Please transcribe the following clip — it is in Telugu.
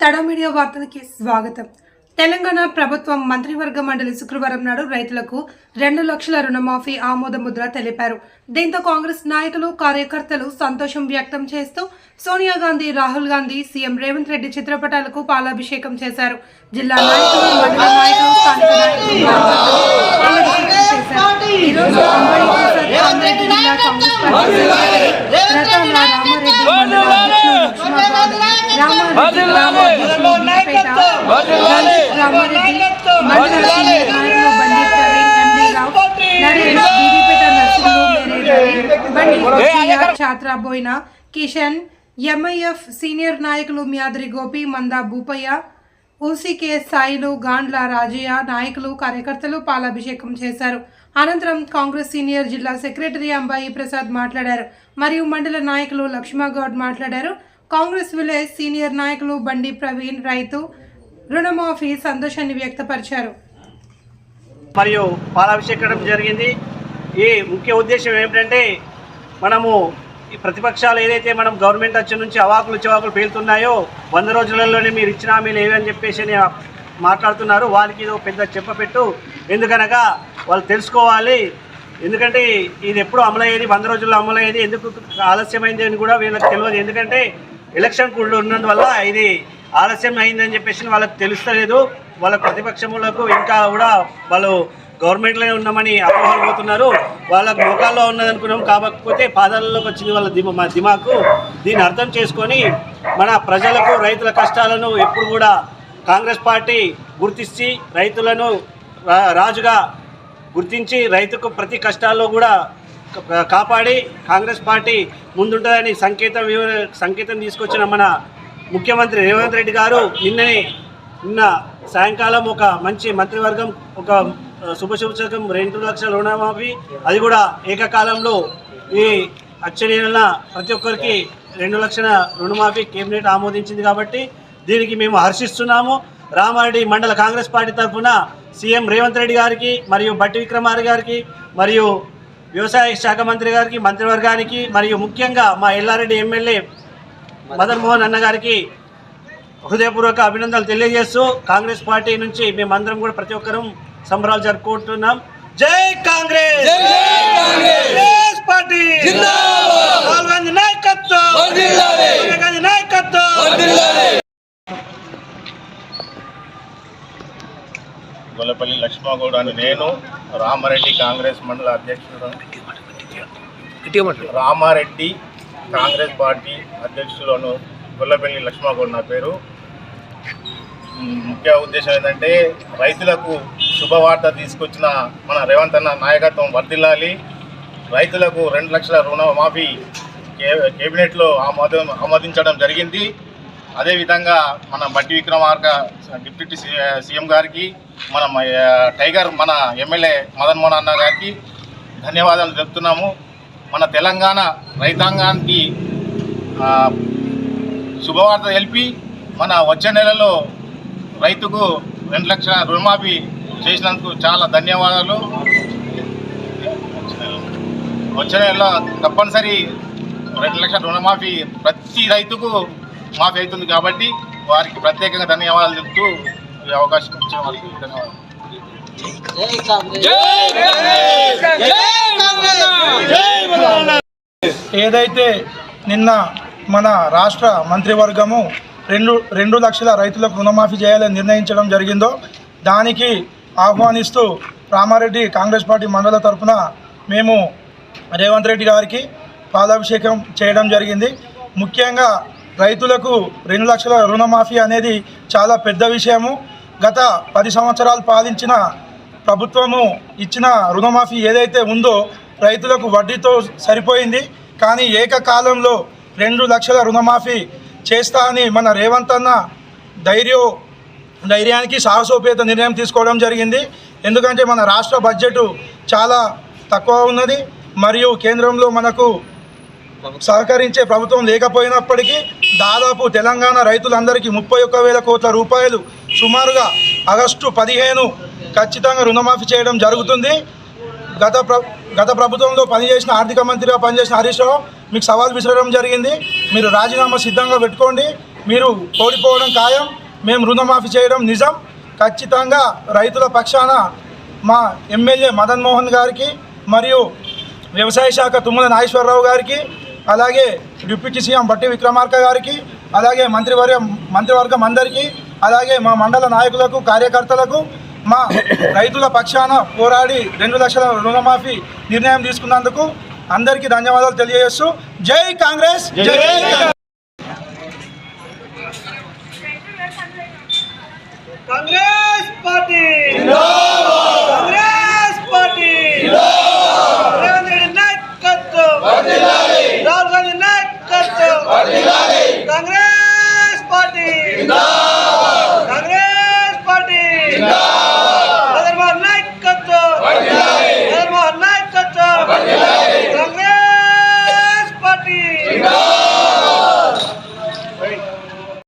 తడ మీడియా వార్తలకి స్వాగతం. తెలంగాణ ప్రభుత్వం మంత్రివర్గ మండలి శుక్రవారం నాడు రైతులకు రెండు లక్షల రుణమాఫీ ఆమోద ముద్ర తెలిపారు. దీంతో కాంగ్రెస్ నాయకులు కార్యకర్తలు సంతోషం వ్యక్తం చేస్తూ సోనియా గాంధీ రాహుల్ గాంధీ సీఎం రేవంత్ రెడ్డి చిత్రపటాలకు పాలాభిషేకం చేశారు. జిల్లా నాయకులు మండల నాయకులు స్థానిక నాయకులు పాలాభిషేకం చేశారు. ఈ రోజు అంబడి ప్రసాద్ కామారెడ్డి జిల్లా కాంగ్రెస్ పార్టీ సెక్రటరీ రతాల రామారెడ్డి మండల అధ్యక్షులు లక్ష్మణరావు రామారెడ్డి రామారెడ్డి మండల సీనియర్ నాయకులు బండి ప్రవీణ్ ఎండి రావు నరేష్ బీబీపేట నర్సులు మేరే రవి బండి కేసీఆర్ ఛాత్రా బోయిన కిషన్ ఎంఐఎఫ్ సీనియర్ నాయకులు మ్యాద్రి గోపి మందా భూపయ్య ఊసీకే సాయిలు గాండ్ల రాజయ్య నాయకులు కార్యకర్తలు పాలాభిషేకం చేశారు. అనంతరం కాంగ్రెస్ సీనియర్ జిల్లా సెక్రటరీ అంబాయి ప్రసాద్ మాట్లాడారు. మరియు మండల నాయకులు లక్ష్మగౌడ్ మాట్లాడారు. కాంగ్రెస్ విలేజ్ సీనియర్ నాయకులు బండి ప్రవీణ్ రైతు రుణమాఫీ సంతోషాన్ని వ్యక్తపరిచారు. మరియు పాలాభిషేకం జరిగింది. ఈ ముఖ్య ఉద్దేశం ఏమిటంటే మనము ఈ ప్రతిపక్షాలు ఏదైతే మనం గవర్నమెంట్ వచ్చి నుంచి అవాకులు చివాకులు పేలుతున్నాయో వంద రోజులలోనే మీరు ఇచ్చిన హామీలు ఏవని చెప్పేసి అని మాట్లాడుతున్నారు. వారికి ఇది ఒక పెద్ద చెప్పపెట్టు ఎందుకనగా వాళ్ళు తెలుసుకోవాలి. ఎందుకంటే ఇది ఎప్పుడు అమలయ్యేది వంద రోజుల్లో అమలయ్యేది ఎందుకు ఆలస్యమైంది అని కూడా వీళ్ళకి తెలియదు. ఎందుకంటే ఎలక్షన్ కూడా ఉన్నందువల్ల ఇది ఆలస్యం అయిందని చెప్పేసి వాళ్ళకి తెలుస్తలేదు. వాళ్ళ ప్రతిపక్షములకు ఇంకా కూడా వాళ్ళు గవర్నమెంట్లోనే ఉన్నామని అపోహలు పోతున్నారు. వాళ్ళకు ముఖాల్లో ఉన్నదనుకున్నాం కాకపోతే పాదాలలోకి వచ్చింది వాళ్ళ దిమ మా దిమాకు. దీన్ని అర్థం చేసుకొని మన ప్రజలకు రైతుల కష్టాలను ఎప్పుడు కూడా కాంగ్రెస్ పార్టీ గుర్తించి రైతులను రాజుగా గుర్తించి రైతుకు ప్రతి కష్టాల్లో కూడా కాపాడి కాంగ్రెస్ పార్టీ ముందుంటుందని సంకేతం సంకేతం తీసుకొచ్చిన మన ముఖ్యమంత్రి రేవంత్ రెడ్డి గారు నిన్ననే నిన్న సాయంకాలం ఒక మంచి మంత్రివర్గం ఒక శుభశుభకం రెండు లక్షల రుణమాఫీ అది కూడా ఏకకాలంలో ఈ వచ్చే ప్రతి ఒక్కరికి రెండు లక్షల రుణమాఫీ కేబినెట్ ఆమోదించింది కాబట్టి దీనికి మేము హర్షిస్తున్నాము. రామారెడ్డి మండల కాంగ్రెస్ పార్టీ తరఫున సీఎం రేవంత్ రెడ్డి గారికి మరియు బట్టి విక్రమార్ గారికి మరియు వ్యవసాయ శాఖ మంత్రి గారికి మంత్రివర్గానికి మరియు ముఖ్యంగా మా ఎల్లారెడ్డి ఎమ్మెల్యే మదన్ మోహన్ అన్న గారికి హృదయపూర్వక అభినందనలు తెలియజేస్తూ కాంగ్రెస్ పార్టీ నుంచి మేమందరం కూడా ప్రతి ఒక్కరూ సంబరాలు జరుపుకుంటున్నాం. జై కాంగ్రెస్! పార్టీ! రాహుల్ గాంధీ నాయకత్వం! సోనియా గాంధీ నాయకత్వం! గొల్లపల్లి లక్ష్మగౌడ్ అని నేను రామారెడ్డి కాంగ్రెస్ మండల అధ్యక్షుడు. రామారెడ్డి కాంగ్రెస్ పార్టీ అధ్యక్షులను గొల్లపల్లి లక్ష్మాగౌడ్ నా పేరు. ముఖ్య ఉద్దేశం ఏంటంటే రైతులకు శుభవార్త తీసుకొచ్చిన మన రేవంత్ అన్న నాయకత్వం వర్ధిల్లాలి. రైతులకు రెండు లక్షల రుణమాఫీ కే కేబినెట్లో ఆమోదం ఆమోదించడం జరిగింది. అదేవిధంగా మన బట్టి విక్రమార్క డిప్యూటీ సి- సీఎం గారికి మన టైగర్ మన ఎమ్మెల్యే మదన్ మోహన్ అన్న గారికి ధన్యవాదాలు చెప్తున్నాము మన తెలంగాణ రైతాంగానికి శుభవార్త తెలిపి మన వచ్చే నెలలో రైతుకు రెండు లక్షల రుణమాఫీ చేసినందుకు చాలా ధన్యవాదాలు. వచ్చే నెలలో తప్పనిసరి రెండు లక్షల రుణమాఫీ ప్రతి రైతుకు మాఫీ అవుతుంది కాబట్టి వారికి ప్రత్యేకంగా ధన్యవాదాలు చెప్తూ ఈ అవకాశం ఇచ్చిన వారికి ధన్యవాదాలు. ఏదైతే నిన్న మన రాష్ట్ర మంత్రివర్గము రెండు రెండు లక్షల రైతులకు రుణమాఫీ చేయాలని నిర్ణయించడం జరిగిందో దానికి ఆహ్వానిస్తూ రామారెడ్డి కాంగ్రెస్ పార్టీ మండల తరఫున మేము రేవంత్ రెడ్డి గారికి పాదాభిషేకం చేయడం జరిగింది. ముఖ్యంగా రైతులకు రెండు లక్షల రుణమాఫీ అనేది చాలా పెద్ద విషయము. గత పది సంవత్సరాలు పాలించిన ప్రభుత్వము ఇచ్చిన రుణమాఫీ ఏదైతే ఉందో రైతులకు వడ్డీతో సరిపోయింది. కానీ ఏకకాలంలో రెండు లక్షల రుణమాఫీ చేస్తా అని మన రేవంత్ అన్న ధైర్యం ధైర్యానికి సాహసోపేత నిర్ణయం తీసుకోవడం జరిగింది. ఎందుకంటే మన రాష్ట్ర బడ్జెట్ చాలా తక్కువ ఉన్నది. మరియు కేంద్రంలో మనకు సహకరించే ప్రభుత్వం లేకపోయినప్పటికీ దాదాపు తెలంగాణ రైతులందరికీ ముప్పై ఒక్క వేల కోట్ల రూపాయలు సుమారుగా ఆగస్టు పదిహేను ఖచ్చితంగా రుణమాఫీ చేయడం జరుగుతుంది. గత ప్ర గత ప్రభుత్వంలో పనిచేసిన ఆర్థిక మంత్రిగా పనిచేసిన హరీష్ రావు మీకు సవాల్ విసరడం జరిగింది. మీరు రాజీనామా సిద్ధంగా పెట్టుకోండి. మీరు ఓడిపోవడం ఖాయం. మేము రుణమాఫీ చేయడం నిజం. ఖచ్చితంగా రైతుల పక్షాన మా ఎమ్మెల్యే మదన్ మోహన్ గారికి మరియు వ్యవసాయ శాఖ తుమ్మల నాగేశ్వరరావు గారికి అలాగే డిప్యూటీ సీఎం బట్టి విక్రమార్క గారికి అలాగే మంత్రివర్గ మంత్రివర్గం అందరికీ అలాగే మా మండల నాయకులకు కార్యకర్తలకు మా రైతుల పక్షాన పోరాడి రెండు లక్షల రుణమాఫీ నిర్ణయం తీసుకున్నందుకు అందరికీ ధన్యవాదాలు తెలియజేస్తూ జై కాంగ్రెస్ జై కాంగ్రెస్. పార్టీ.